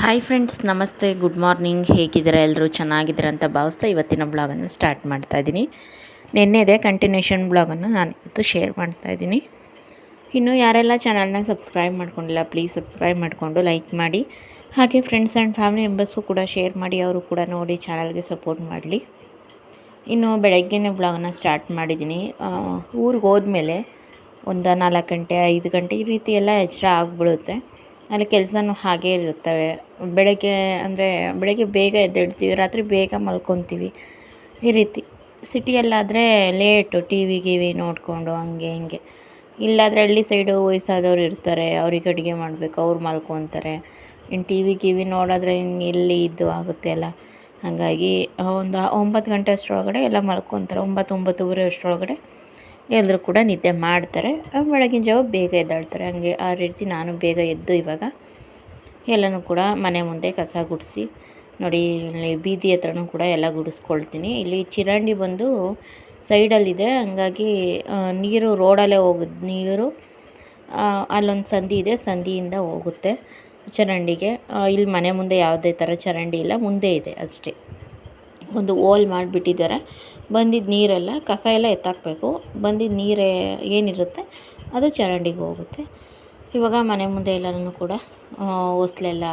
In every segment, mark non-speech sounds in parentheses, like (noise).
Hi friends ನಮಸ್ತೆ good morning ಹೇಗಿದ್ದೀರಾ? ಎಲ್ಲರೂ ಚೆನ್ನಾಗಿದ್ದೀರಾ ಅಂತ ಭಾವಿಸ್ತಾ ಇವತ್ತಿನ ಬ್ಲಾಗನ್ನು ಸ್ಟಾರ್ಟ್ ಮಾಡ್ತಾ ಇದ್ದೀನಿ. ನಿನ್ನೆದೇ ಕಂಟಿನ್ಯೂಷನ್ ಬ್ಲಾಗನ್ನು ನಾನು ಇವತ್ತು ಶೇರ್ ಮಾಡ್ತಾ ಇದ್ದೀನಿ. ಇನ್ನು ಯಾರೆಲ್ಲ ಚಾನಲ್ನ ಸಬ್ಸ್ಕ್ರೈಬ್ ಮಾಡ್ಕೊಂಡಿಲ್ಲ ಪ್ಲೀಸ್ ಸಬ್ಸ್ಕ್ರೈಬ್ ಮಾಡಿಕೊಂಡು ಲೈಕ್ ಮಾಡಿ. ಹಾಗೆ ಫ್ರೆಂಡ್ಸ್ ಆ್ಯಂಡ್ ಫ್ಯಾಮಿಲಿ ಮೆಂಬರ್ಸ್ಗೂ ಕೂಡ ಶೇರ್ ಮಾಡಿ, ಅವರು ಕೂಡ ನೋಡಿ ಚಾನಲ್ಗೆ ಸಪೋರ್ಟ್ ಮಾಡಲಿ. ಇನ್ನು ಬೆಳಗ್ಗೆನೇ ಬ್ಲಾಗನ್ನು ಸ್ಟಾರ್ಟ್ ಮಾಡಿದ್ದೀನಿ. ಊರಿಗೆ ಹೋದ್ಮೇಲೆ ಒಂದು ನಾಲ್ಕು ಗಂಟೆ, ಐದು ಗಂಟೆ ಈ ರೀತಿ ಎಲ್ಲ ಎಚ್ಚರ ಆಗಿಬಿಡುತ್ತೆ. ಅಲ್ಲಿ ಕೆಲಸನೂ ಹಾಗೇ ಇರುತ್ತವೆ. ಬೆಳಗ್ಗೆ ಅಂದರೆ ಬೆಳಗ್ಗೆ ಬೇಗ ಎದ್ದೇಳ್ತೀವಿ, ರಾತ್ರಿ ಬೇಗ ಮಲ್ಕೊತೀವಿ. ಈ ರೀತಿ. ಸಿಟಿಯಲ್ಲಾದರೆ ಲೇಟು ಟಿ ವಿ ಗಿವಿ ನೋಡಿಕೊಂಡು ಹಂಗೆ ಹಿಂಗೆ. ಇಲ್ಲಾದರೆ ಹಳ್ಳಿ ಸೈಡು ವಯಸ್ಸಾದವ್ರು ಇರ್ತಾರೆ, ಅವ್ರಿಗೆ ಅಡುಗೆ ಮಾಡಬೇಕು, ಅವ್ರು ಮಲ್ಕೊತಾರೆ. ಇನ್ನು ಟಿ ವಿ ಗಿವಿ ನೋಡಿದ್ರೆ ಇನ್ನು ಎಲ್ಲಿ ಇದ್ದು ಆಗುತ್ತೆ ಅಲ್ಲ. ಹಾಗಾಗಿ ಒಂದು ಒಂಬತ್ತು ಗಂಟೆ ಅಷ್ಟರೊಳಗಡೆ ಎಲ್ಲ ಮಲ್ಕೊತಾರೆ. ಒಂಬತ್ತು ಒಂಬತ್ತುವರೆ ಅಷ್ಟರೊಳಗಡೆ ಎಲ್ಲರೂ ಕೂಡ ನಿದ್ದೆ ಮಾಡ್ತಾರೆ. ಬೆಳಗಿನ ಜಾವ ಬೇಗ ಎದ್ದಾಡ್ತಾರೆ ಹಂಗೆ ಆ ರೀತಿ ನಾನು ಬೇಗ ಎದ್ದು ಇವಾಗ ಎಲ್ಲನೂ ಕೂಡ ಮನೆ ಮುಂದೆ ಕಸ ಗುಡಿಸಿ, ನೋಡಿ, ಇಲ್ಲಿ ಬೀದಿ ಹತ್ರನೂ ಕೂಡ ಎಲ್ಲ ಗುಡಿಸ್ಕೊಳ್ತೀನಿ. ಇಲ್ಲಿ ಚಿರಂಡಿ ಬಂದು ಸೈಡಲ್ಲಿದೆ. ಹಂಗಾಗಿ ನೀರು ರೋಡಲ್ಲೇ ಹೋಗುದು, ನೀರು ಅಲ್ಲೊಂದು ಸಂಧಿ ಇದೆ ಸಂಧಿಯಿಂದ ಹೋಗುತ್ತೆ ಚರಂಡಿಗೆ. ಇಲ್ಲಿ ಮನೆ ಮುಂದೆ ಯಾವುದೇ ಥರ ಚರಂಡಿ ಇಲ್ಲ, ಮುಂದೆ ಇದೆ ಅಷ್ಟೇ. ಒಂದು ಓಲ್ ಮಾಡಿಬಿಟ್ಟಿದ್ದಾರೆ. ಬಂದಿದ್ದ ನೀರೆಲ್ಲ, ಕಸ ಎಲ್ಲ ಎತ್ತಾಕಬೇಕು. ಬಂದಿದ್ದ ನೀರೇ ಏನಿರುತ್ತೆ, ಅದು ಚರಂಡಿಗೆ ಹೋಗುತ್ತೆ. ಇವಾಗ ಮನೆ ಮುಂದೆ ಎಲ್ಲನೂ ಕೂಡ ಹೊಸ್ಲೆಲ್ಲ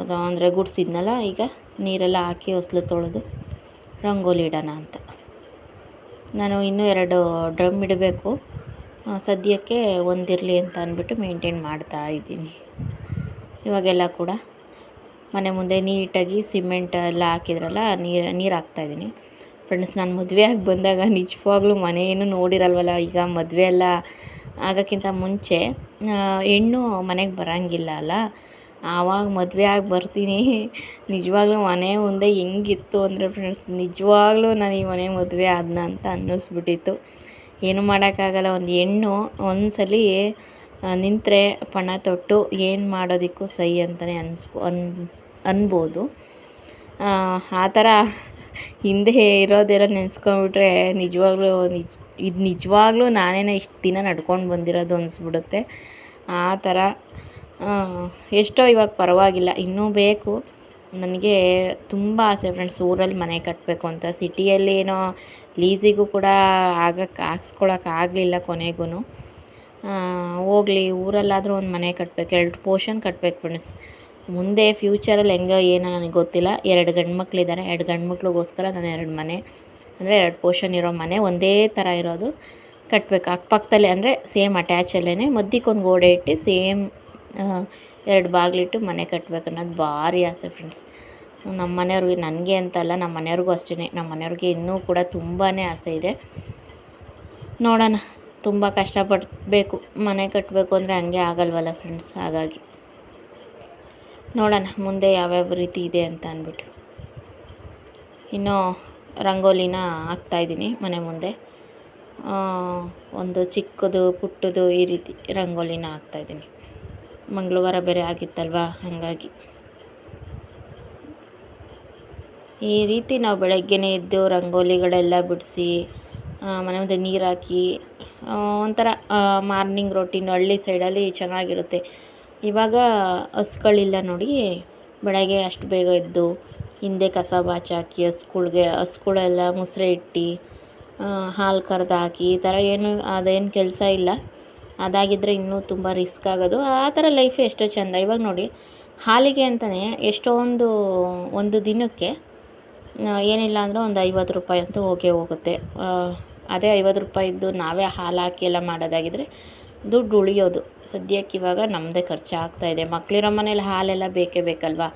ಅದು ಅಂದರೆ ಗುಡಿಸಿದ್ನಲ್ಲ ಈಗ ನೀರೆಲ್ಲ ಹಾಕಿ ಹೊಸ್ಲು ತೊಳೆದು ರಂಗೋಲಿ ಇಡೋಣ ಅಂತ. ನಾನು ಇನ್ನೂ ಎರಡು ಡ್ರಮ್ ಇಡಬೇಕು. ಸದ್ಯಕ್ಕೆ ಒಂದಿರಲಿ ಅಂತ ಅಂದ್ಬಿಟ್ಟು ಮೇಂಟೈನ್ ಮಾಡ್ತಾ ಇದ್ದೀನಿ. ಇವಾಗೆಲ್ಲ ಕೂಡ ಮನೆ ಮುಂದೆ ನೀಟಾಗಿ ಸಿಮೆಂಟ್ ಎಲ್ಲ ಹಾಕಿದ್ರಲ್ಲ, ನೀರು ನೀರು ಹಾಕ್ತಾಯಿದ್ದೀನಿ ಫ್ರೆಂಡ್ಸ್ ನಾನು ಮದುವೆ ಆಗಿ ಬಂದಾಗ ನಿಜವಾಗ್ಲೂ ಮನೆ ಏನು ನೋಡಿರಲ್ವಲ್ಲ, ಈಗ ಮದುವೆ ಎಲ್ಲ ಆಗೋಕ್ಕಿಂತ ಮುಂಚೆ ಹೆಣ್ಣು ಮನೆಗೆ ಬರೋಂಗಿಲ್ಲ ಅಲ್ಲ? ಆವಾಗ ಮದುವೆ ಆಗಿ ಬರ್ತೀನಿ. ನಿಜವಾಗ್ಲೂ ಮನೆ ಮುಂದೆ ಹೆಂಗಿತ್ತು ಅಂದರೆ ಫ್ರೆಂಡ್ಸ್ ನಿಜವಾಗ್ಲೂ ನಾನು ಈ ಮನೆ ಮದುವೆ ಆದ್ನ ಅಂತ ಅನ್ನಿಸ್ಬಿಟ್ಟಿತ್ತು. ಏನು ಮಾಡೋಕ್ಕಾಗಲ್ಲ, ಒಂದು ಹೆಣ್ಣು ಒಂದು ಸಲ ನಿಂತರೆ ಪಣ ತೊಟ್ಟು ಏನು ಮಾಡೋದಕ್ಕೂ ಸೈ ಅಂತಲೇ ಅನ್ಸ್ಬೋ, ಅನ್, ಅನ್ಬೋದು. ಆ ಥರ ಹಿಂದೆ ಇರೋದೆಲ್ಲ ನೆನೆಸ್ಕೊಂಡ್ಬಿಟ್ರೆ ನಿಜವಾಗ್ಲೂ ನಿಜ ಇದು ನಿಜವಾಗ್ಲೂ ನಾನೇನ ಇಷ್ಟು ದಿನ ನಡ್ಕೊಂಡು ಬಂದಿರೋದು ಅನಿಸ್ಬಿಡುತ್ತೆ. ಆ ಥರ ಎಷ್ಟೋ ಇವಾಗ ಪರವಾಗಿಲ್ಲ. ಇನ್ನೂ ಬೇಕು. ನನಗೆ ತುಂಬ ಆಸೆ ಫ್ರೆಂಡ್ಸ್ ಊರಲ್ಲಿ ಮನೆ ಕಟ್ಟಬೇಕು ಅಂತ. ಸಿಟಿಯಲ್ಲಿ ಏನೋ ಲೀಸಿಗೂ ಕೂಡ ಆಗಕ್ಕೆ ಹಾಕ್ಸ್ಕೊಳಕ್ಕೆ ಆಗಲಿಲ್ಲ ಕೊನೆಗೂ ಹೋಗಲಿ, ಊರಲ್ಲಾದರೂ ಒಂದು ಮನೆ ಕಟ್ಟಬೇಕು ಎರಡು ಪೋರ್ಷನ್ ಕಟ್ಟಬೇಕು ಫ್ರೆಂಡ್ಸ್ ಮುಂದೆ ಫ್ಯೂಚರಲ್ಲಿ ಹೆಂಗೋ ಏನೋ ನನಗೆ ಗೊತ್ತಿಲ್ಲ. ಎರಡು ಗಂಡು ಮಕ್ಕಳಿದ್ದಾರೆ ಎರಡು ಗಂಡು ಮಕ್ಳಿಗೋಸ್ಕರ ನಾನು ಎರಡು ಮನೆ ಅಂದರೆ ಎರಡು ಪೋರ್ಷನ್ ಇರೋ ಮನೆ ಒಂದೇ ಥರ ಇರೋದು. ಕಟ್ಟಬೇಕು ಅಕ್ಕಪಕ್ಕದಲ್ಲೇ ಅಂದರೆ ಸೇಮ್ ಅಟ್ಯಾಚಲ್ಲೇ ಮಧ್ಯಕ್ಕೊಂದು ಗೋಡೆ ಇಟ್ಟು ಸೇಮ್ ಎರಡು ಬಾಗಿಲಿಟ್ಟು ಮನೆ ಕಟ್ಟಬೇಕು ಅನ್ನೋದು ಭಾರಿ ಆಸೆ ಫ್ರೆಂಡ್ಸ್ ನಮ್ಮ ಮನೆಯವ್ರಿಗೆ ನನಗೆ ಅಂತಲ್ಲ, ನಮ್ಮ ಮನೆಯವ್ರಿಗೂ ಅಷ್ಟೇ ನಮ್ಮ ಮನೆಯವ್ರಿಗೆ ಇನ್ನೂ ಕೂಡ ತುಂಬಾ ಆಸೆ ಇದೆ. ನೋಡೋಣ. ತುಂಬ ಕಷ್ಟಪಡಬೇಕು. ಮನೆ ಕಟ್ಟಬೇಕು ಅಂದರೆ ಹಂಗೆ ಆಗಲ್ವಲ್ಲ ಫ್ರೆಂಡ್ಸ್ ಹಾಗಾಗಿ. ನೋಡೋಣ. ಮುಂದೆ ಯಾವ್ಯಾವ ರೀತಿ ಇದೆ ಅಂತ ಅಂದ್ಬಿಟ್ಟು. ಇನ್ನು ರಂಗೋಲಿನ ಹಾಕ್ತಾಯಿದ್ದೀನಿ ಮನೆ ಮುಂದೆ. ಒಂದು ಚಿಕ್ಕದು ಪುಟ್ಟದು ಈ ರೀತಿ ರಂಗೋಲಿನ ಹಾಕ್ತಾಯಿದ್ದೀನಿ ಮಂಗಳವಾರ ಬೇರೆ ಆಗಿತ್ತಲ್ವಾ? ಹಾಗಾಗಿ. ಈ ರೀತಿ ನಾವು ಬೆಳಗ್ಗೆನೇ ಎದ್ದು ರಂಗೋಲಿಗಳೆಲ್ಲ ಬಿಡಿಸಿ ಮನೆ ಮುಂದೆ ನೀರು ಹಾಕಿ ಒಂಥರ ಮಾರ್ನಿಂಗ್ ರೊಟೀನ್ ಹಳ್ಳಿ ಸೈಡಲ್ಲಿ ಚೆನ್ನಾಗಿರುತ್ತೆ. ಇವಾಗ ಹಸುಗಳಿಲ್ಲ ನೋಡಿ, ಬೆಳಗ್ಗೆ ಅಷ್ಟು ಬೇಗ ಎದ್ದು ಹಿಂದೆ ಕಸ ಬಾಚಾಕಿ ಹಸ್ಗಳ್ಗೆ ಹಸ್ಗಳೆಲ್ಲ ಮುಸ್ರೆ ಇಟ್ಟು ಹಾಲು ಕರೆದಾಕಿ, ಈ ಥರ ಏನು, ಅದೇನು ಕೆಲಸ ಇಲ್ಲ. ಅದಾಗಿದ್ದರೆ ಇನ್ನೂ ತುಂಬ ರಿಸ್ಕ್ ಆಗೋದು. ಆ ಥರ ಲೈಫ್ ಎಷ್ಟೋ ಚೆಂದ. ಇವಾಗ ನೋಡಿ, ಹಾಲಿಗೆ ಅಂತಲೇ ಎಷ್ಟೊಂದು, ಒಂದು ದಿನಕ್ಕೆ ಏನಿಲ್ಲ ಅಂದರೆ ಒಂದು ಐವತ್ತು ರೂಪಾಯಿ ಅಂತೂ ಹೋಗೇ ಹೋಗುತ್ತೆ. ಅದೇ ಐವತ್ತು ರೂಪಾಯಿದ್ದು ನಾವೇ ಹಾಲು ಹಾಕಿ ಎಲ್ಲ ಮಾಡೋದಾಗಿದ್ದರೆ ದುಡ್ಡು ಉಳಿಯೋದು. ಸದ್ಯಕ್ಕೆ ಇವಾಗ ನಮ್ಮದೇ ಖರ್ಚಾಗ್ತಾಯಿದೆ ಮಕ್ಕಳಿರೋ ಮನೇಲಿ ಹಾಲೆಲ್ಲ ಬೇಕೇ ಬೇಕಲ್ವಾ?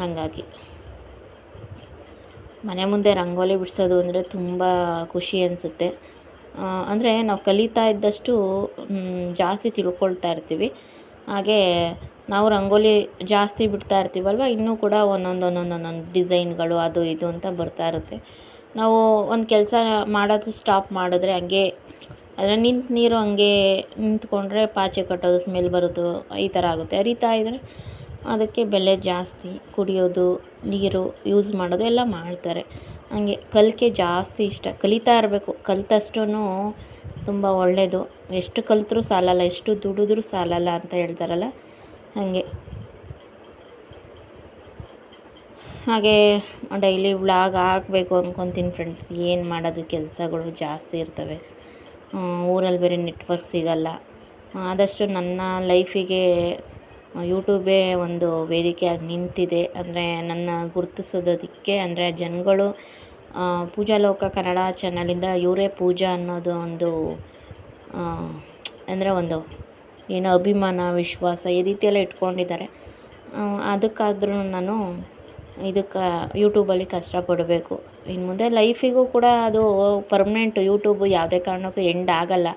ಹಾಗಾಗಿ. ಮನೆ ಮುಂದೆ ರಂಗೋಲಿ ಬಿಡಿಸೋದು ಅಂದರೆ ತುಂಬ ಖುಷಿ ಅನಿಸುತ್ತೆ. ಅಂದರೆ ನಾವು ಕಲಿತಾ ಇದ್ದಷ್ಟು ಜಾಸ್ತಿ ತಿಳ್ಕೊಳ್ತಾ ಇರ್ತೀವಿ. ಹಾಗೇ ನಾವು ರಂಗೋಲಿ ಜಾಸ್ತಿ ಬಿಡ್ತಾ ಇರ್ತೀವಲ್ವ, ಇನ್ನೂ ಕೂಡ ಒಂದೊಂದು ಒಂದೊಂದು ಒಂದೊಂದು ಡಿಸೈನ್ಗಳು, ಅದು ಇದು ಅಂತ ಬರ್ತಾ ಇರುತ್ತೆ. ನಾವು ಒಂದು ಕೆಲಸ ಮಾಡೋದು ಸ್ಟಾಪ್ ಮಾಡಿದ್ರೆ ಹಂಗೆ, ಅದರ ನಿಂತು ನೀರು ಹಂಗೆ ನಿಂತ್ಕೊಂಡ್ರೆ ಪಾಚೆ ಕಟ್ಟೋದು, ಸ್ಮೆಲ್ ಬರೋದು, ಈ ಥರ ಆಗುತ್ತೆ. ಅರಿತಾ ಇದ್ದರೆ ಅದಕ್ಕೆ ಬೆಲೆ ಜಾಸ್ತಿ, ಕುಡಿಯೋದು, ನೀರು ಯೂಸ್ ಮಾಡೋದು ಎಲ್ಲ ಮಾಡ್ತಾರೆ. ಹಂಗೆ ಕಲಿಕೆ ಜಾಸ್ತಿ ಇಷ್ಟ. ಕಲಿತಾ ಇರಬೇಕು. ಕಲಿತಷ್ಟೂ ತುಂಬ ಒಳ್ಳೆಯದು ಎಷ್ಟು ಕಲಿತರೂ ಸಾಲಲ್ಲ, ಎಷ್ಟು ದುಡಿದ್ರೂ ಸಾಲಲ್ಲ ಅಂತ ಹೇಳ್ತಾರಲ್ಲ? ಹಾಗೆ. ಹಾಗೆ ಡೈಲಿ ವ್ಲಾಗ್ ಹಾಕಬೇಕು ಅಂದ್ಕೊತೀನಿ ಫ್ರೆಂಡ್ಸ್ ಏನು ಮಾಡೋದು? ಕೆಲಸಗಳು ಜಾಸ್ತಿ ಇರ್ತವೆ. ಊರಲ್ಲಿ ಬೇರೆ ನೆಟ್ವರ್ಕ್ ಸಿಗಲ್ಲ. ಆದಷ್ಟು ನನ್ನ ಲೈಫಿಗೆ ಯೂಟ್ಯೂಬೇ ಒಂದು ವೇದಿಕೆಯಾಗಿ ನಿಂತಿದೆ. ಅಂದರೆ ನನ್ನ ಗುರುತಿಸೋದಕ್ಕೆ, ಅಂದರೆ ಜನಗಳು ಪೂಜಾ ಲೋಕ ಕನ್ನಡ ಚಾನಲಿಂದ ಇವರೇ ಪೂಜಾ ಅನ್ನೋದು ಒಂದು ಅಂದರೆ ಒಂದು ಏನು ಅಭಿಮಾನ, ವಿಶ್ವಾಸ ಈ ರೀತಿಯೆಲ್ಲ ಇಟ್ಕೊಂಡಿದ್ದಾರೆ. ಅದಕ್ಕಾದ್ರೂ ನಾನು ಇದಕ್ಕೆ ಯೂಟೂಬಲ್ಲಿ ಕಷ್ಟಪಡಬೇಕು. ಇನ್ನು ಮುಂದೆ ಲೈಫಿಗೂ ಕೂಡ ಅದು ಪರ್ಮನೆಂಟ್ ಯೂಟ್ಯೂಬು ಯಾವುದೇ ಕಾರಣಕ್ಕೂ ಎಂಡ್ ಆಗಲ್ಲ.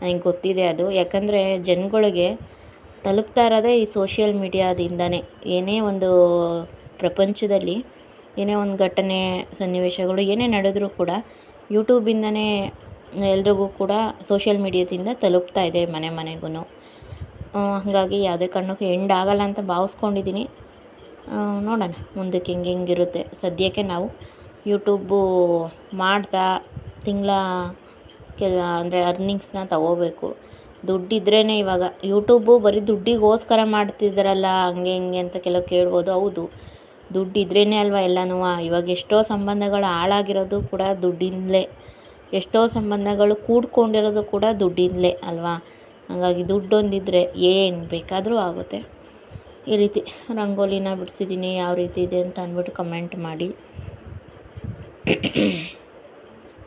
ನನಗೆ ಗೊತ್ತಿದೆ ಅದು. ಯಾಕಂದರೆ ಜನಗಳಿಗೆ ತಲುಪ್ತಾ ಇರೋದೇ ಈ ಸೋಷಿಯಲ್ ಮೀಡಿಯಾದಿಂದನೇ ಏನೇ ಒಂದು ಪ್ರಪಂಚದಲ್ಲಿ, ಏನೇ ಒಂದು ಘಟನೆ, ಸನ್ನಿವೇಶಗಳು, ಏನೇ ನಡೆದರೂ ಕೂಡ ಯೂಟ್ಯೂಬಿಂದನೇ ಎಲ್ರಿಗೂ ಕೂಡ ಸೋಷಿಯಲ್ ಮೀಡಿಯಾದಿಂದ ತಲುಪ್ತಾ ಇದೆ ಮನೆ ಮನೆಗೂ ಹಾಗಾಗಿ ಯಾವುದೇ ಕಾರಣಕ್ಕೂ ಎಂಡ್ ಆಗಲ್ಲ ಅಂತ ಭಾವಿಸ್ಕೊಂಡಿದ್ದೀನಿ. ನೋಡೋಣ ಮುಂದಕ್ಕೆ ಹೆಂಗೆ ಹೆಂಗಿರುತ್ತೆ. ಸದ್ಯಕ್ಕೆ ನಾವು ಯೂಟ್ಯೂಬು ಮಾಡ್ತಾ ತಿಂಗಳ ಕೆಲ, ಅಂದರೆ ಅರ್ನಿಂಗ್ಸ್ನ ತಗೋಬೇಕು. ದುಡ್ಡಿದ್ರೇ ಇವಾಗ. ಯೂಟ್ಯೂಬು ಬರೀ ದುಡ್ಡಿಗೋಸ್ಕರ ಮಾಡ್ತಿದ್ದಾರಲ್ಲ ಹಂಗೆ ಹಿಂಗೆ ಅಂತ ಕೆಲವು ಕೇಳ್ಬೋದು. ಹೌದು. ದುಡ್ಡಿದ್ರೇ ಅಲ್ವಾ ಎಲ್ಲನೂ? ಇವಾಗ ಎಷ್ಟೋ ಸಂಬಂಧಗಳು ಹಾಳಾಗಿರೋದು ಕೂಡ ದುಡ್ಡಿಂದಲೇ. ಎಷ್ಟೋ ಸಂಬಂಧಗಳು ಕೂಡ್ಕೊಂಡಿರೋದು ಕೂಡ ದುಡ್ಡಿಂದಲೇ ಅಲ್ವಾ? ಹಾಗಾಗಿ ದುಡ್ಡೊಂದಿದ್ರೆ ಏನು ಬೇಕಾದರೂ ಆಗುತ್ತೆ. ಈ ರೀತಿ ರಂಗೋಲಿನ ಬಿಡಿಸಿದ್ದೀನಿ ಯಾವ ರೀತಿ ಇದೆ ಅಂತ ಅಂದ್ಬಿಟ್ಟು ಕಮೆಂಟ್ ಮಾಡಿ.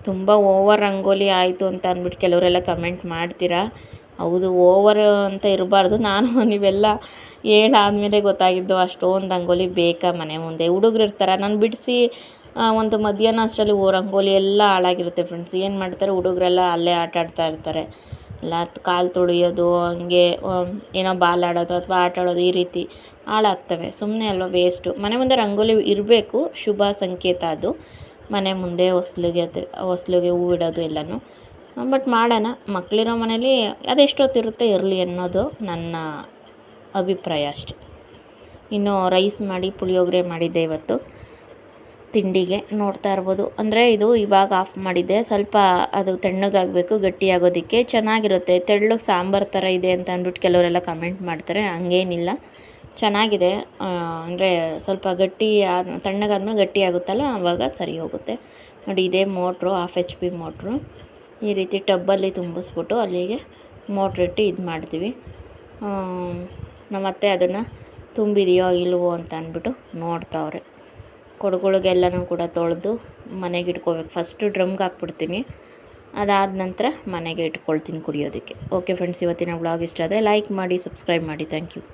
ತುಂಬ ಓವರ್ ರಂಗೋಲಿ ಆಯಿತು ಅಂತ ಅಂದ್ಬಿಟ್ಟು ಕೆಲವರೆಲ್ಲ ಕಮೆಂಟ್ ಮಾಡ್ತೀರಾ? ಹೌದು ಓವರ್ ಅಂತ ಇರಬಾರ್ದು. ನಾನು (laughs) ನೀವೆಲ್ಲ ಹೇಳಾದ್ಮೇಲೆ ಗೊತ್ತಾಗಿದ್ದು ಅಷ್ಟೊಂದು ರಂಗೋಲಿ ಬೇಕಾ ಮನೆ ಮುಂದೆ. ಹುಡುಗ್ರು ಇರ್ತಾರೆ, ನಾನು ಬಿಡಿಸಿ ಒಂದು ಮಧ್ಯಾಹ್ನ ಅಷ್ಟರಲ್ಲಿ ಓ, ರಂಗೋಲಿ ಎಲ್ಲ ಹಾಳಾಗಿರುತ್ತೆ ಫ್ರೆಂಡ್ಸ್ ಏನು ಮಾಡ್ತಾರೆ, ಹುಡುಗರೆಲ್ಲ ಅಲ್ಲೇ ಆಟ ಆಡ್ತಾ ಇರ್ತಾರೆ. ಇಲ್ಲ, ಕಾಲು ತೊಳೆಯೋದು, ಹಂಗೆ ಏನೋ ಬಾಲ್ ಆಡೋದು ಅಥವಾ ಆಟ ಆಡೋದು ಈ ರೀತಿ ಹಾಳಾಗ್ತವೆ. ಸುಮ್ಮನೆ ಅಲ್ವಾ ವೇಸ್ಟು ಮನೆ ಮುಂದೆ ರಂಗೋಲಿ ಇರಬೇಕು, ಶುಭ ಸಂಕೇತ ಅದು. ಮನೆ ಮುಂದೆ ಹೊಸ್ಲಿಗೆ ಹೊಸ್ಲಿಗೆ ಹೂವು ಇಡೋದು ಎಲ್ಲನೂ. ಬಟ್ ಮಾಡೋಣ. ಮಕ್ಕಳಿರೋ ಮನೇಲಿ ಅದೆಷ್ಟೊತ್ತಿರುತ್ತೆ ಇರಲಿ ಅನ್ನೋದು ನನ್ನ ಅಭಿಪ್ರಾಯ ಅಷ್ಟೆ. ಇನ್ನು ರೈಸ್ ಮಾಡಿ, ಪುಳಿಯೋಗರೆ ಮಾಡಿದ್ದೆ ಇವತ್ತು. ತಿಂಡಿಗೆ ನೋಡ್ತಾ ಇರ್ಬೋದು. ಅಂದರೆ ಇದು ಇವಾಗ ಆಫ್ ಮಾಡಿದ್ದೆ. ಸ್ವಲ್ಪ ಅದು ತಣ್ಣಗಾಗಬೇಕು, ಗಟ್ಟಿಯಾಗೋದಕ್ಕೆ. ಚೆನ್ನಾಗಿರುತ್ತೆ. ತೆಳ್ಳಗೆ ಸಾಂಬಾರು ಥರ ಇದೆ ಅಂತ ಅಂದ್ಬಿಟ್ಟು ಕೆಲವರೆಲ್ಲ ಕಮೆಂಟ್ ಮಾಡ್ತಾರೆ. ಹಂಗೇನಿಲ್ಲ. ಚೆನ್ನಾಗಿದೆ. ಅಂದರೆ ಸ್ವಲ್ಪ ಗಟ್ಟಿ ತಣ್ಣಗಾದ್ಮೇಲೆ ಗಟ್ಟಿ ಆಗುತ್ತಲ್ಲ ಆವಾಗ ಸರಿ ಹೋಗುತ್ತೆ. ನೋಡಿ, ಇದೇ motor half H P motor. ಈ ರೀತಿ ಟಬ್ಬಲ್ಲಿ ತುಂಬಿಸ್ಬಿಟ್ಟು ಅಲ್ಲಿಗೆ ಮೋಟ್ರಿಟ್ಟು ಇದು ಮಾಡ್ತೀವಿ. ನಮ್ಮತ್ತೆ ಅದನ್ನು ತುಂಬಿದೆಯೋ ಇಲ್ಲವೋ ಅಂತ ಅಂದ್ಬಿಟ್ಟು ನೋಡ್ತಾವ್ರೆ. ಕೊಡಗಳಿಗೆಲ್ಲನೂ ಕೂಡ ತೊಳೆದು ಮನೆಗೆ ಇಟ್ಕೋಬೇಕು. ಫಸ್ಟು ಡ್ರಮ್ಗೆ ಹಾಕ್ಬಿಡ್ತೀನಿ. ಅದಾದ ನಂತರ ಮನೆಗೆ ಇಟ್ಕೊಳ್ತೀನಿ ಕುಡಿಯೋದಕ್ಕೆ. ಓಕೆ ಫ್ರೆಂಡ್ಸ್, ಇವತ್ತಿನ ಬ್ಲಾಗ್ ಇಷ್ಟ ಆದರೆ ಲೈಕ್ ಮಾಡಿ, ಸಬ್ಸ್ಕ್ರೈಬ್ ಮಾಡಿ. Thank you.